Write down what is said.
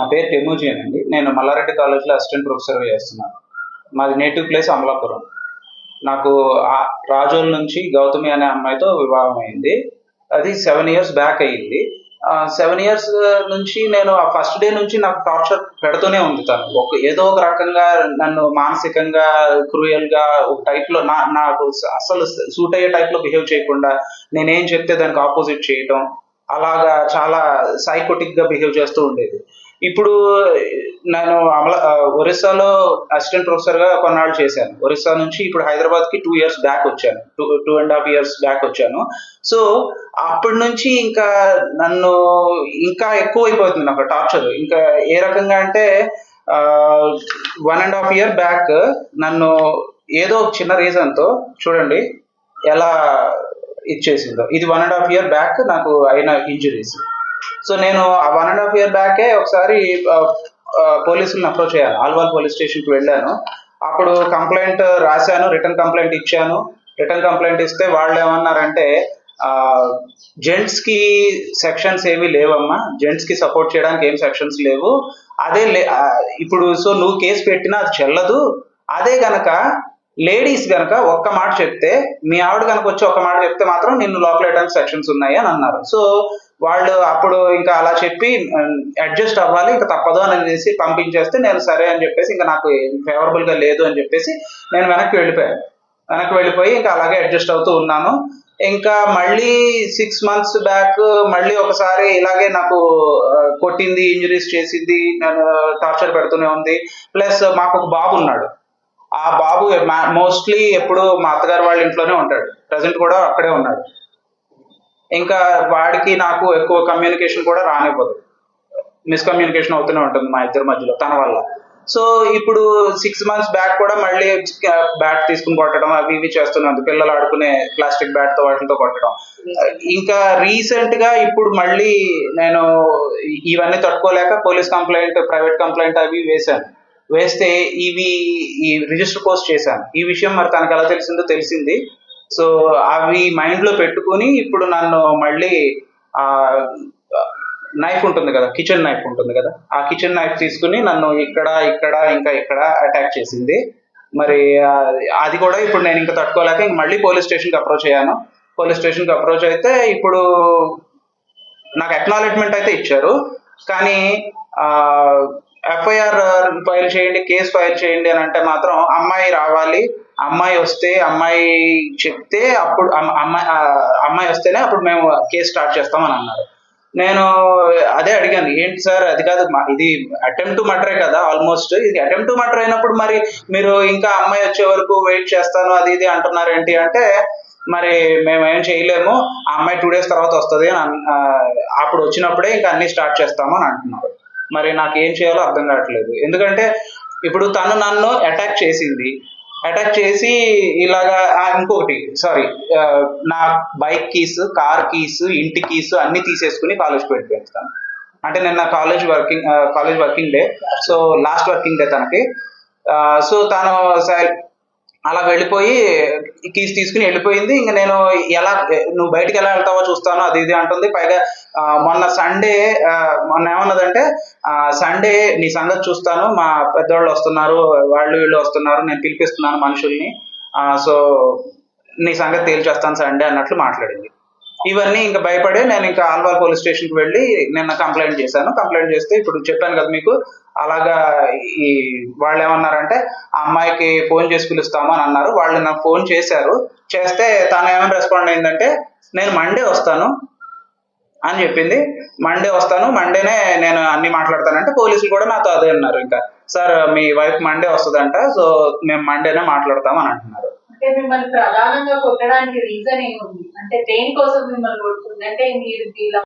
నా పేరు టెమూజియన్ అండి. నేను మల్లారెడ్డి కాలేజ్లో అసిస్టెంట్ ప్రొఫెసర్గా చేస్తున్నాను. మాది నేటివ్ ప్లేస్ అమలాపురం. నాకు రాజోల్ నుంచి గౌతమి అనే అమ్మాయితో వివాహం అయింది. అది సెవెన్ ఇయర్స్ బ్యాక్ అయ్యింది. సెవెన్ ఇయర్స్ నుంచి నేను ఆ ఫస్ట్ డే నుంచి నాకు టార్చర్ పెడుతూనే ఉంది తను. ఒక ఏదో ఒక రకంగా నన్ను మానసికంగా క్రూయల్గా ఒక టైప్లో నా నాకు అసలు సూట్ అయ్యే టైప్లో బిహేవ్ చేయకుండా నేనేం చెప్తే దానికి ఆపోజిట్ చేయటం అలాగా చాలా సైకోటిక్గా బిహేవ్ చేస్తూ ఉండేది. ఇప్పుడు నేను అమల ఒరిస్సాలో అసిస్టెంట్ ప్రొఫెసర్గా కొన్నాళ్ళు చేశాను. ఒరిస్సా నుంచి ఇప్పుడు హైదరాబాద్కి టూ ఇయర్స్ బ్యాక్ వచ్చాను. Two two and half years back వచ్చాను. సో అప్పటి నుంచి ఇంకా నన్ను ఇంకా ఎక్కువ అయిపోతుంది నాకు టార్చర్. ఇంకా ఏ రకంగా అంటే one and half year back నన్ను ఏదో ఒక చిన్న రీజన్తో చూడండి ఎలా ఇచ్చేసిందో. ఇది one and half year back నాకు అయిన ఇంజరీస్. సో నేను ఆ వన్ అండ్ హాఫ్ ఇయర్ బ్యాకే ఒకసారి పోలీసులను అప్రోచ్ అయ్యాను. ఆల్వాల్ పోలీస్ స్టేషన్కి వెళ్ళాను. అప్పుడు కంప్లైంట్ రాశాను రిటర్న్ కంప్లైంట్ ఇచ్చాను. రిటర్న్ కంప్లైంట్ ఇస్తే వాళ్ళు ఏమన్నారంటే జెంట్స్కి సెక్షన్స్ ఏవి లేవమ్మా. జెంట్స్కి సపోర్ట్ చేయడానికి ఏం సెక్షన్స్ లేవు. అదే ఇప్పుడు సో నువ్వు కేసు పెట్టినా అది చెల్లదు. అదే గనక లేడీస్ గనక ఒక్క మాట చెప్తే మీ ఆవిడ కనుక వచ్చి ఒక మాట చెప్తే మాత్రం నిన్ను లోపల వేయడానికి సెక్షన్స్ ఉన్నాయి అని అన్నారు. సో వాళ్ళు అప్పుడు ఇంకా అలా చెప్పి అడ్జస్ట్ అవ్వాలి ఇంకా తప్పదు అని అనేసి పంపించేస్తే నేను సరే అని చెప్పేసి ఇంకా నాకు ఫేవరబుల్గా లేదు అని చెప్పేసి నేను వెనక్కి వెళ్ళిపోయాను. వెనక్కి వెళ్ళిపోయి ఇంకా అలాగే అడ్జస్ట్ అవుతూ ఉన్నాను. ఇంకా మళ్ళీ సిక్స్ మంత్స్ బ్యాక్ మళ్ళీ ఒకసారి ఇలాగే నాకు కొట్టింది ఇంజరీస్ చేసింది నేను టార్చర్ పెడుతూనే ఉంది. ప్లస్ మాకు ఒక బాబు ఉన్నాడు. ఆ బాబు మోస్ట్లీ ఎప్పుడు మా అత్తగారు వాళ్ళ ఇంట్లోనే ఉంటాడు. ప్రజెంట్ కూడా అక్కడే ఉన్నాడు. ఇంకా వాడికి నాకు ఎక్కువ కమ్యూనికేషన్ కూడా రానివ్వదు. మిస్కమ్యూనికేషన్ అవుతూనే ఉంటుంది మా ఇద్దరి మధ్యలో తన వల్ల. సో ఇప్పుడు సిక్స్ మంత్స్ బ్యాక్ కూడా మళ్ళీ బ్యాట్ తీసుకుని కొట్టడం అవి ఇవి చేస్తున్నాను పిల్లలు ఆడుకునే ప్లాస్టిక్ బ్యాట్తో వాటితో కొట్టడం. ఇంకా రీసెంట్గా ఇప్పుడు మళ్ళీ నేను ఇవన్నీ తట్టుకోలేక పోలీస్ కంప్లైంట్ ప్రైవేట్ కంప్లైంట్ అవి వేశాను. వేస్తే ఇవి ఈ రిజిస్టర్ పోస్ట్ చేశాను. ఈ విషయం మరి తనకు ఎలా తెలిసిందో తెలిసింది. సో అవి మైండ్లో పెట్టుకుని ఇప్పుడు నన్ను మళ్ళీ ఆ నైఫ్ ఉంటుంది కదా కిచెన్ నైఫ్ ఉంటుంది కదా ఆ కిచెన్ నైఫ్ తీసుకుని నన్ను ఇక్కడ ఇక్కడ ఇంకా ఇక్కడ అటాక్ చేసింది. మరి అది కూడా ఇప్పుడు నేను ఇంకా తట్టుకోలేక ఇంక మళ్ళీ పోలీస్ స్టేషన్కి అప్రోచ్ అయ్యాను. పోలీస్ స్టేషన్కి అప్రోచ్ అయితే ఇప్పుడు నాకు అక్నాలెడ్జ్మెంట్ అయితే ఇచ్చారు. కానీ ఎఫ్ఐఆర్ ఫైల్ చేయండి కేసు ఫైల్ చేయండి అని అంటే మాత్రం అమ్మాయి రావాలి అమ్మాయి వస్తే అమ్మాయి చెప్తే అప్పుడు అమ్మాయి అమ్మాయి వస్తేనే అప్పుడు మేము కేసు స్టార్ట్ చేస్తామని అన్నారు. నేను అదే అడిగాను ఏంటి సార్ అది కాదు ఇది అటెంప్ట్ టు మర్డరే కదా ఆల్మోస్ట్ ఇది అటెంప్ట్ టు మర్డర్ అయినప్పుడు మరి మీరు ఇంకా అమ్మాయి వచ్చే వరకు వెయిట్ చేస్తాను అది ఇది అంటున్నారు ఏంటి అంటే మరి మేము ఏం చేయలేము ఆ అమ్మాయి టూ డేస్ తర్వాత వస్తుంది అని అన్- అప్పుడు వచ్చినప్పుడే ఇంకా అన్ని స్టార్ట్ చేస్తాము అని అంటున్నారు. మరి నాకు ఏం చేయాలో అర్థం కావట్లేదు. ఎందుకంటే ఇప్పుడు తను నన్ను అటాక్ చేసింది. అటాక్ చేసి ఇలాగా ఇంకొకటి సారీ నా బైక్ కీస్ కార్ కీస్ ఇంటి కీస్ అన్ని తీసేసుకుని కాలేజ్ వెళ్ళిపోయాను. అంటే నిన్న college working college working day so last working day తనకి. సో తను సై- అలా వెళ్ళిపోయి కీస్ తీసుకుని వెళ్ళిపోయింది. ఇంకా నేను ఎలా నువ్వు బయటికి ఎలా వెళ్తావో చూస్తాను అది ఇది అంటుంది. పైగా మొన్న సండే మొన్న ఏమన్నదంటే సండే నీ సంగతి చూస్తాను. మా పెద్దవాళ్ళు వస్తున్నారు వాళ్ళు వీళ్ళు వస్తున్నారు నేను పిలిపిస్తున్నాను మనుషుల్ని. సో నీ సంగతి తేల్చేస్తాను సండే అన్నట్లు మాట్లాడింది. ఇవన్నీ ఇంకా భయపడి నేను ఇంకా ఆల్వాల్ పోలీస్ స్టేషన్కి వెళ్ళి నిన్న కంప్లైంట్ చేశాను. కంప్లైంట్ చేస్తే ఇప్పుడు చెప్పాను కదా మీకు అలాగా ఈ వాళ్ళు ఏమన్నారంటే ఆ అమ్మాయికి ఫోన్ చేసి పిలుస్తాము అని అన్నారు. వాళ్ళు నాకు ఫోన్ చేశారు. చేస్తే తను ఏమైనా రెస్పాండ్ అయిందంటే నేను మండే వస్తాను అని చెప్పింది. మండే వస్తాను. మండేనే నేను అన్ని మాట్లాడతానంటే పోలీసులు కూడా నాతో అదే అన్నారు ఇంకా. సార్ మీ వైఫ్ మండే వస్తుందంట సో మేము మండేనే మాట్లాడతాం అని అంటున్నారు. అంటే మిమ్మల్ని ప్రధానంగా కొట్టడానికి రీజన్ ఏముంది? అంటే దేనికోసం మిమ్మల్ని కొడుతుంది. అంటే మీరు